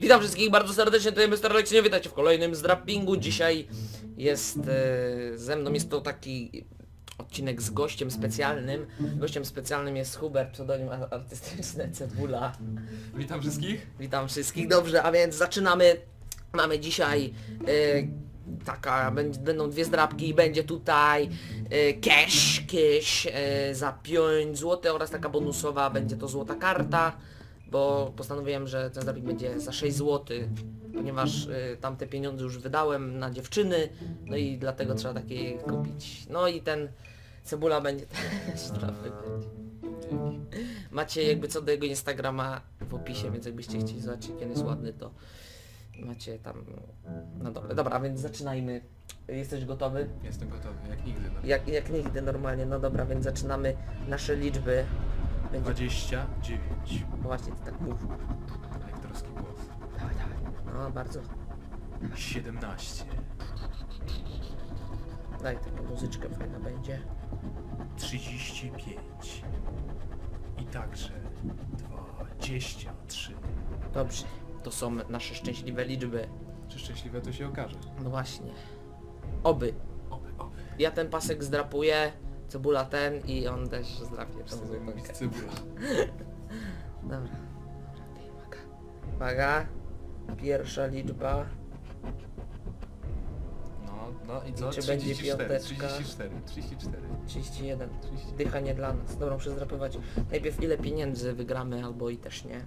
Witam wszystkich bardzo serdecznie, to jest Mr. Leksie, witajcie w kolejnym zdrappingu. Dzisiaj jest e, ze mną, jest to taki odcinek z gościem specjalnym. Gościem specjalnym jest Hubert, pseudonim ar- artystyczny Cebula. Witam wszystkich. Witam wszystkich, dobrze, a więc zaczynamy. Mamy dzisiaj e, taka, będą dwie zdrabki, będzie tutaj e, cash, cash e, za 5 zł oraz taka bonusowa, będzie to złota karta, bo postanowiłem, że ten zdrabik będzie za 6 zł, ponieważ e, tamte pieniądze już wydałem na dziewczyny, no i dlatego trzeba takie kupić. No i ten cebula będzie też trochę będzie. Macie jakby co do jego Instagrama w opisie, więc jakbyście chcieli zobaczyć on jest ładny, to macie tam no dobra, dobra, więc zaczynajmy. Jesteś gotowy? Jestem gotowy, jak nigdy. No. Jak, jak nigdy normalnie, no dobra, więc zaczynamy nasze liczby. Będzie 29. no właśnie ty tak mów. Lektorski głos. Dawaj, dawaj. No bardzo. 17. Daj taką muzyczkę fajna będzie. 35. I także 23. Dobrze. To są nasze szczęśliwe liczby. Czy szczęśliwe to się okaże? No właśnie. Oby. Oby, oby. Ja ten pasek zdrapuję, cebula ten i on też zdrapie mówić złotonkę. cebula. Dobra. Dobra. Uwaga. Pierwsza liczba. No, no i co? Czy będzie 34, piąteczka? 34, 34. 31. 34. Dycha nie dla nas. Dobra, muszę zdrapywać. Najpierw ile pieniędzy wygramy, albo i też nie.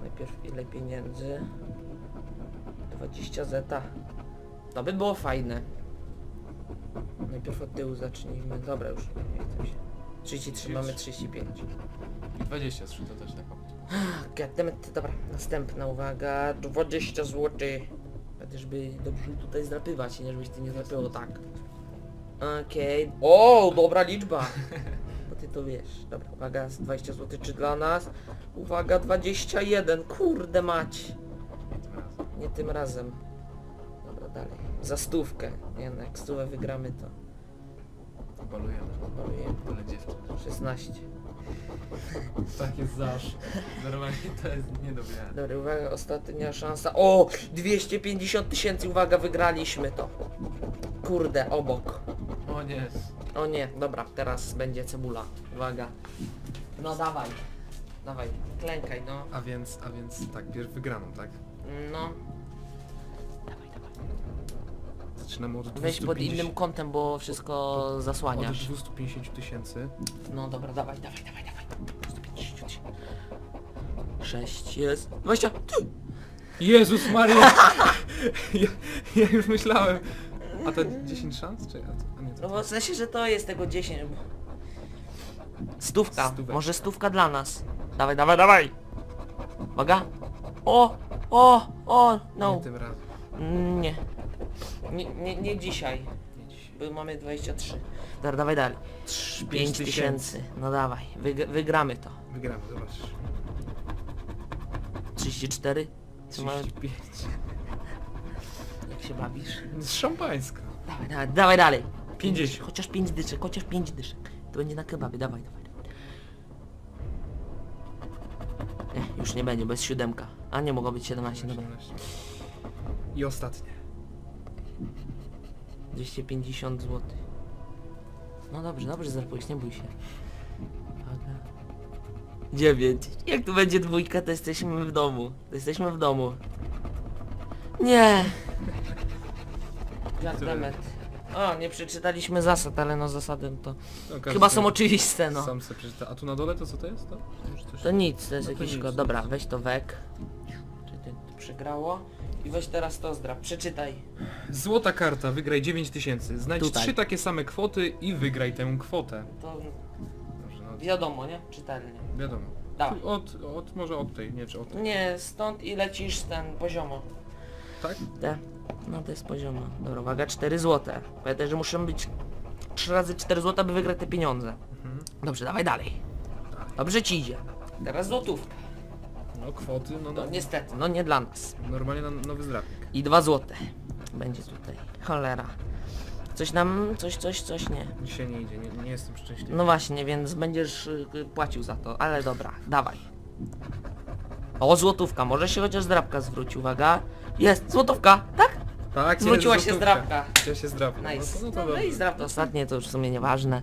Najpierw ile pieniędzy. 20 zeta. To by było fajne. Najpierw od tyłu zacznijmy. Dobra, już nie chcę się. 33, mamy 35. I 23 to też tak Goddammit, dobra, następna uwaga, 20 zł. Chociażby dobrze tutaj zdrapywać, nie żebyś ty nie zdrapyło tak. Okej. O, dobra liczba. Bo ty to wiesz. Dobra, uwaga, z 20 zł czy dla nas? Uwaga, 21, kurde mać. Nie tym razem. Dobra, dalej. Za stówkę. Nie no, jak stówę wygramy to Balujemy. balujemy. Ale dziewczyn. 16. Tak jest zawsze. Normalnie to jest nie do wiary. Dobra, uwaga, ostatnia szansa. O! 250 tysięcy, uwaga, wygraliśmy to. Kurde, obok. O nie. O nie, dobra, teraz będzie cebula. Uwaga. No dawaj. Dawaj, klękaj, no. A więc, a więc tak, pierw wygraną, tak? No, Zaczynamy od weź pod 250 innym kątem, bo wszystko Od zasłaniasz. 250 tysięcy. No dobra, dawaj, dawaj, dawaj, dawaj. 150. 6 jest. 20. Ty! Jezus Maria! ja, ja już myślałem. A to 10 szans? Czy, a, nie, to No bo w sensie, że to jest tego 10. bo- Stówka. Stóweczka. Może stówka dla nas. Dawaj, dawaj, dawaj. Uwaga. O, o, o, no. Nie tym razem. Nie. Nie, nie, nie dzisiaj. Bo mamy 23. Dobra, dawaj dalej. 5 tysięcy. No dawaj, Wyg wygramy to. Wygramy, zobacz. 34? Co mamy? 35. Jak się bawisz? Z szampańska. Dawaj, dawaj, dawaj dalej. 50. Chociaż 5 dyszek, chociaż 5 dyszek. To będzie na kebabie, dawaj, dawaj. dawaj. Nie, już nie będzie, jest siódemka. A nie, mogło być 17, dobra. 17. I ostatnie. 250 zł. No dobrze, dobrze zarapuj, nie bój się. Uwaga. 9. Jak tu będzie dwójka, to jesteśmy w domu. To jesteśmy w domu. Nie. Demet. O, nie przeczytaliśmy zasad, ale no zasady to No, każdy chyba sobie- są oczywiste, no. Sam sobie przeczyta. A tu na dole to co to jest? To, Może coś... To nic, to jest No to jakiś nic. kod. Dobra, weź to wek. Czy ty to przegrało? I weź teraz to zdrap. Przeczytaj. Złota karta, wygraj 9000. Znajdź Tutaj. trzy takie same kwoty i wygraj tę kwotę. To Dobrze, no wiadomo, nie? Czytelnie. wiadomo. Dawaj. Od, od, może od tej, nie czy od tej. Nie, stąd i lecisz ten poziomo. Tak? Te. No to jest poziomo. Dobra, uwaga, 4 złote. Pamiętaj, że muszą być 3 razy 4 złote, aby wygrać te pieniądze. Mhm. Dobrze, dawaj dalej. Dobrze ci idzie. Teraz złotówka. No kwoty, no, No no niestety, no nie dla nas. normalnie na nowy zdrapnik. I 2 złote. Będzie tutaj. Cholera. Coś nam, coś, coś, coś nie. Dzisiaj nie idzie, nie, nie jestem szczęśliwy. No właśnie, więc będziesz y, płacił za to, ale dobra, dawaj. O, złotówka, może się chociaż zdrabka zwróci, uwaga. Jest, złotówka, tak? Tak, Zwróciła się złotówka. zdrabka. Zwróciła się zdrabka. Nice. No to, no to No, no dobrze. i zdrabka ostatnie, to już w sumie nieważne.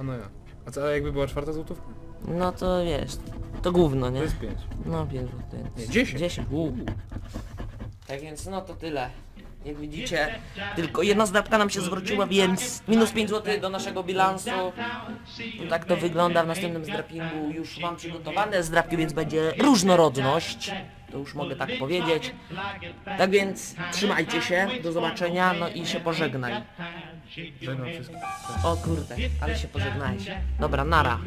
A no ja. A co, a jakby była czwarta złotówka? No to wiesz, to gówno, To nie? jest pięć. No 5 zł. Nie, 10. 10. Uuu. Tak więc no to tyle. Jak widzicie, tylko jedna zdrabka nam się zwróciła, więc minus 5 zł do naszego bilansu. Tak to wygląda w następnym zdrapingu. Już mam przygotowane zdrapki, więc będzie różnorodność. To już mogę tak powiedzieć. Tak więc trzymajcie się, do zobaczenia, no i się pożegnaj. Żegnam wszystkich. O kurde, ale się pożegnałeś. Dobra, nara.